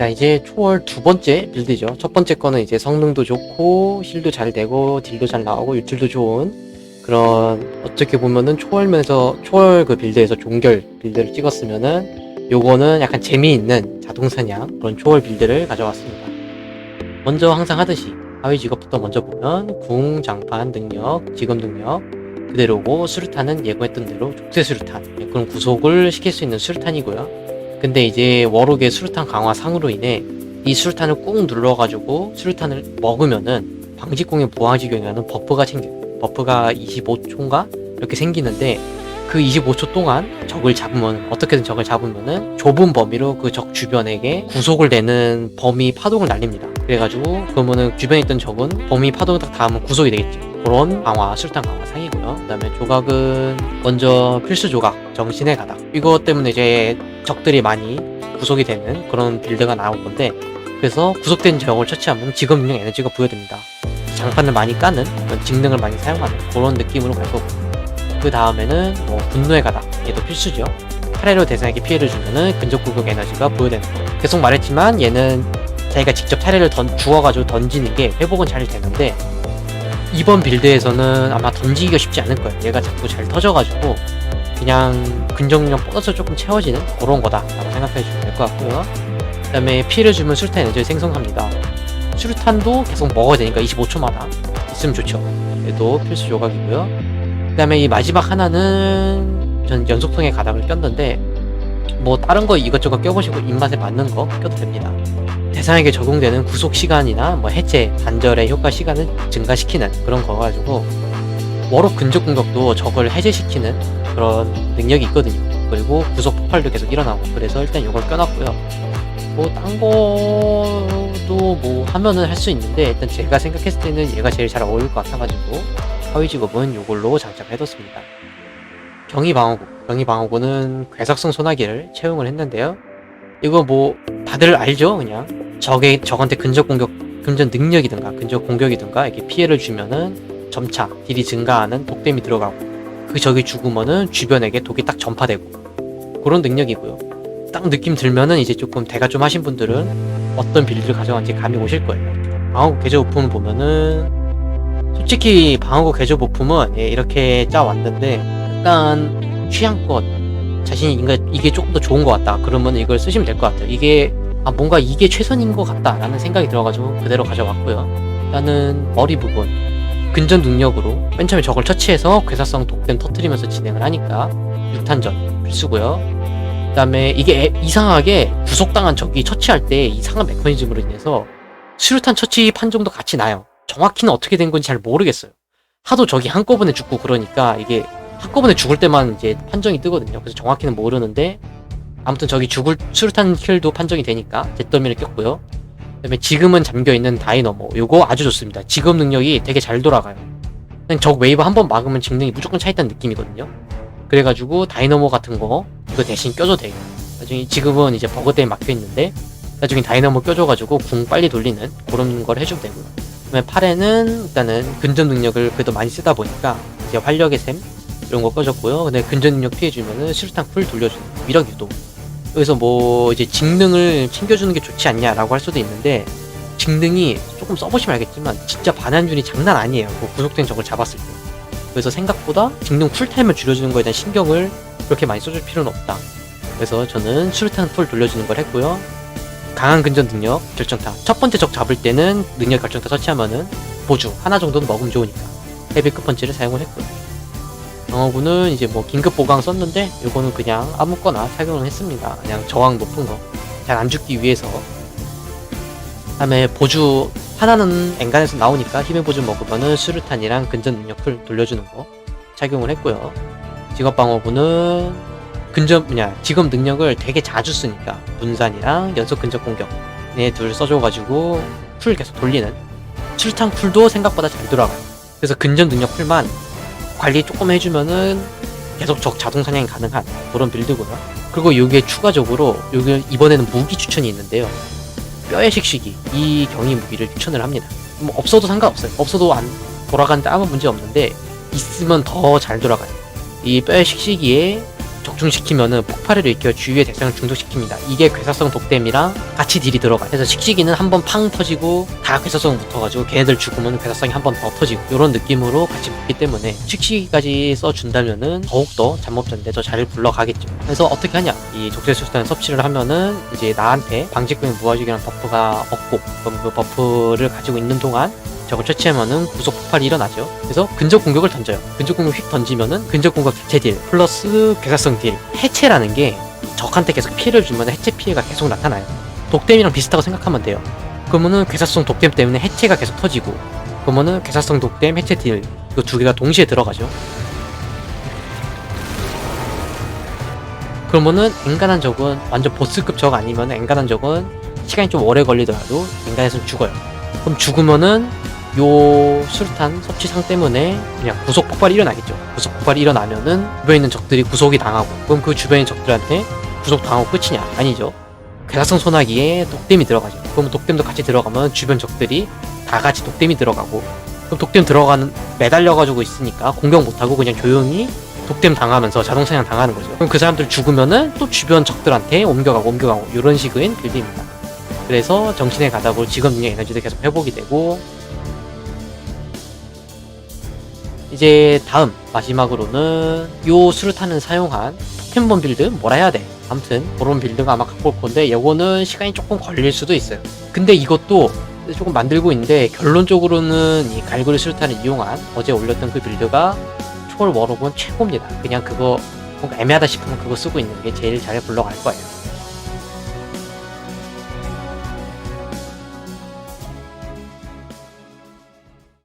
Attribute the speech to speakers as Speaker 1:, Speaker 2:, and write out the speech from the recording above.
Speaker 1: 자 이제 초월 두 번째 빌드죠. 첫 번째 거는 이제 성능도 좋고 힐도 잘 되고 딜도 잘 나오고 유틸도 좋은 그런 어떻게 보면은 초월면에서 초월 그 빌드에서 종결 빌드를 찍었으면은 요거는 약간 재미있는 자동사냥 그런 초월 빌드를 가져왔습니다. 먼저 항상 하듯이 하위 직업부터 먼저 보면 궁, 장판 능력, 직업 능력 그대로고 수류탄은 예고했던 대로 족쇄 수류탄 예, 그런 구속을 시킬 수 있는 수류탄이고요. 근데 이제 워록의 수류탄 강화 상으로 인해 이 수류탄을 꾹 눌러가지고 수류탄을 먹으면은 방직공의 보아지경에는 버프가 생겨요. 버프가 25초인가 이렇게 생기는데 그 25초 동안 적을 잡으면 어떻게든 적을 잡으면은 좁은 범위로 그 적 주변에게 구속을 내는 범위 파동을 날립니다. 그래가지고 그러면은 주변에 있던 적은 범위 파동을 딱 닿으면 구속이 되겠죠. 그런 강화 수류탄 강화 상이고요. 그 다음에 조각은 먼저 필수 조각 정신의 가닥 이것 때문에 이제 적들이 많이 구속이 되는 그런 빌드가 나올 건데 그래서 구속된 적을 처치하면 직업 능력 에너지가 부여됩니다. 장판을 많이 까는 그런 직능을 많이 사용하는 그런 느낌으로 갈 거고 그 다음에는 뭐 분노의 가닥 얘도 필수죠. 타레로 대상에게 피해를 주면은 근접 공격 에너지가 부여되는 거. 계속 말했지만 얘는 자기가 직접 타레를 던 주워가지고 던지는 게 회복은 잘 되는데 이번 빌드에서는 아마 던지기가 쉽지 않을 거예요. 얘가 자꾸 잘 터져가지고 그냥 근접력 보너스 조금 채워지는 그런 거다라고 생각해 주시면 될 것 같고요. 그 다음에 피해를 주면 수류탄 에너지를 생성합니다. 수류탄도 계속 먹어야 되니까 25초마다 있으면 좋죠. 얘도 필수 조각이고요. 그 다음에 이 마지막 하나는 전 연속성의 가닥을 꼈는데 뭐 다른 거 이것저것 껴보시고 입맛에 맞는 거 껴도 됩니다. 대상에게 적용되는 구속 시간이나 뭐 해체, 단절의 효과 시간을 증가시키는 그런 거 가지고 워록 근접 공격도 적을 해제시키는 그런 능력이 있거든요. 그리고 구속 폭발도 계속 일어나고 그래서 일단 이걸 껴놨고요. 뭐 딴 거도 뭐 하면은 할 수 있는데 일단 제가 생각했을 때는 얘가 제일 잘 어울릴 것 같아가지고 하위 직업은 이걸로 장착해뒀습니다. 경위 방어구, 경위 방어구는 괴삭성 소나기를 채용을 했는데요. 이거 뭐 다들 알죠, 그냥 적의 적한테 근접 공격, 근접 능력이든가 근접 공격이든가 이렇게 피해를 주면은 점차 딜이 증가하는 독댐이 들어가고 그 적이 죽으면은 주변에게 독이 딱 전파되고 그런 능력이고요. 딱 느낌 들면은 이제 조금 대가 좀 하신 분들은 어떤 빌드를 가져간지 감이 오실 거예요. 방어구 개조 부품을 보면은 솔직히 방어구 개조 부품은 예, 이렇게 짜 왔는데 약간 취향껏 자신이 인가 이게 조금 더 좋은 것 같다. 그러면 이걸 쓰시면 될 것 같아요. 이게 아 뭔가 이게 최선인 것 같다라는 생각이 들어가지고 그대로 가져왔고요. 일단은 머리 부분 근전 능력으로 맨 처음에 적을 처치해서 괴사성 독댐 터트리면서 진행을 하니까 6탄전 필수고요. 그 다음에 이게 애- 이상하게 구속당한 적이 처치할 때 이상한 메커니즘으로 인해서 수류탄 처치 판정도 같이 나요. 정확히는 어떻게 된 건지 잘 모르겠어요. 하도 적이 한꺼번에 죽고 그러니까 이게 한꺼번에 죽을 때만 이제 판정이 뜨거든요. 그래서 정확히는 모르는데 아무튼 저기 죽을 수류탄 킬도 판정이 되니까 잿더미를 꼈고요. 그다음에 지금은 잠겨 있는 다이너모 요거 아주 좋습니다. 직업 능력이 되게 잘 돌아가요. 그냥 적 웨이브 한 번 막으면 직능이 무조건 차 있다는 느낌이거든요. 그래가지고 다이너모 같은 거 이거 대신 껴도 돼요. 나중에 지금은 이제 버그 때문에 막혀 있는데 나중에 다이너모 껴줘가지고 궁 빨리 돌리는 그런 걸 해주면 되고요. 그다음에 팔에는 일단은 근접 능력을 그래도 많이 쓰다 보니까 이제 활력의 샘 이런 거 꺼졌고요. 근데 근접 능력 피해주면은 수류탄 쿨 돌려주는 위력 유도. 여기서 뭐 이제 직능을 챙겨주는 게 좋지 않냐라고 할 수도 있는데 직능이 조금 써보시면 알겠지만 진짜 반환율이 장난 아니에요. 그 구속된 적을 잡았을 때. 그래서 생각보다 직능 쿨타임을 줄여주는 거에 대한 신경을 그렇게 많이 써줄 필요는 없다. 그래서 저는 수류탄 쿨 돌려주는 걸 했고요. 강한 근접 능력 결정타. 첫 번째 적 잡을 때는 능력 결정타 설치하면은 보주 하나 정도는 먹으면 좋으니까 헤비 끝펀치를 사용을 했고요. 방어구는 이제 뭐 긴급 보강 썼는데 이거는 그냥 아무거나 착용을 했습니다. 그냥 저항 높은 거. 잘 안 죽기 위해서. 다음에 보주 하나는 엔간에서 나오니까 힘의 보주 먹으면은 수류탄이랑 근접 능력을 돌려주는 거 착용을 했고요. 직업 방어구는 근접 뭐냐 직업 능력을 되게 자주 쓰니까 분산이랑 연속 근접 공격 네둘 써줘가지고 쿨 계속 돌리는 수류탄 쿨도 생각보다 잘 돌아가요. 그래서 근접 능력 쿨만 관리 조금 해주면은 계속 적 자동 사냥이 가능한 그런 빌드고요. 그리고 이게 추가적으로 여기 이번에는 무기 추천이 있는데요. 뼈의 식식이 이 경이 무기를 추천을 합니다. 뭐 없어도 상관없어요. 없어도 안 돌아가는데 아무 문제 없는데 있으면 더 잘 돌아가요. 이 뼈의 식식이에 적중시키면은 폭발을 일으켜 주위의 대상을 중독시킵니다. 이게 괴사성 독댐이랑 같이 딜이 들어가. 그래서 식시기는 한 번 팡 터지고 다 괴사성 붙어가지고 걔네들 죽으면 괴사성이 한 번 더 터지고 이런 느낌으로 같이 붙기 때문에 식시기까지 써준다면은 더욱더 잠법전대 더잘 굴러가겠죠. 그래서 어떻게 하냐? 이 적재수단 섭취를 하면은 이제 나한테 방직근 무화죽이라는 버프가 없고 그 버프를 가지고 있는 동안 저걸 처치하면은 구속 폭발이 일어나죠. 그래서 근접 공격을 던져요. 근접 공격 휙 던지면은 근접 공격 해체 딜 플러스 괴사성 딜 해체라는 게 적한테 계속 피해를 주면 해체 피해가 계속 나타나요. 독댐이랑 비슷하고 생각하면 돼요. 그러면은 괴사성 독댐 때문에 해체가 계속 터지고 그러면은 괴사성 독댐 해체 딜 이거 두 개가 동시에 들어가죠. 그러면은 엔간한 적은 완전 보스급 적 아니면 엔간한 적은 시간이 좀 오래 걸리더라도 엔간에서는 죽어요. 그럼 죽으면은 요 수류탄 섭취상 때문에 그냥 구속 폭발이 일어나겠죠. 구속 폭발이 일어나면은 주변에 있는 적들이 구속이 당하고 그럼 그 주변의 적들한테 구속 당하고 끝이냐? 아니죠. 괴사성 소나기에 독댐이 들어가죠. 그럼 독댐도 같이 들어가면 주변 적들이 다 같이 독댐이 들어가고 그럼 독댐 들어가는 매달려가지고 있으니까 공격 못하고 그냥 조용히 독댐 당하면서 자동 사냥 당하는 거죠. 그럼 그 사람들 죽으면은 또 주변 적들한테 옮겨가고 옮겨가고 이런 식의 빌드입니다. 그래서 정신의 가닥으로 직업 능력 에너지도 계속 회복이 되고 이제 다음 마지막으로는 요 수류탄을 사용한 포켓몬 빌드 뭐라 해야 돼? 아무튼 그런 빌드가 아마 갖고 올 건데 요거는 시간이 조금 걸릴 수도 있어요. 근데 이것도 조금 만들고 있는데 결론적으로는 이 갈고리 수류탄을 이용한 어제 올렸던 그 빌드가 초월 워로본 최고입니다. 그냥 그거 뭔가 애매하다 싶으면 그거 쓰고 있는 게 제일 잘 굴러갈 거예요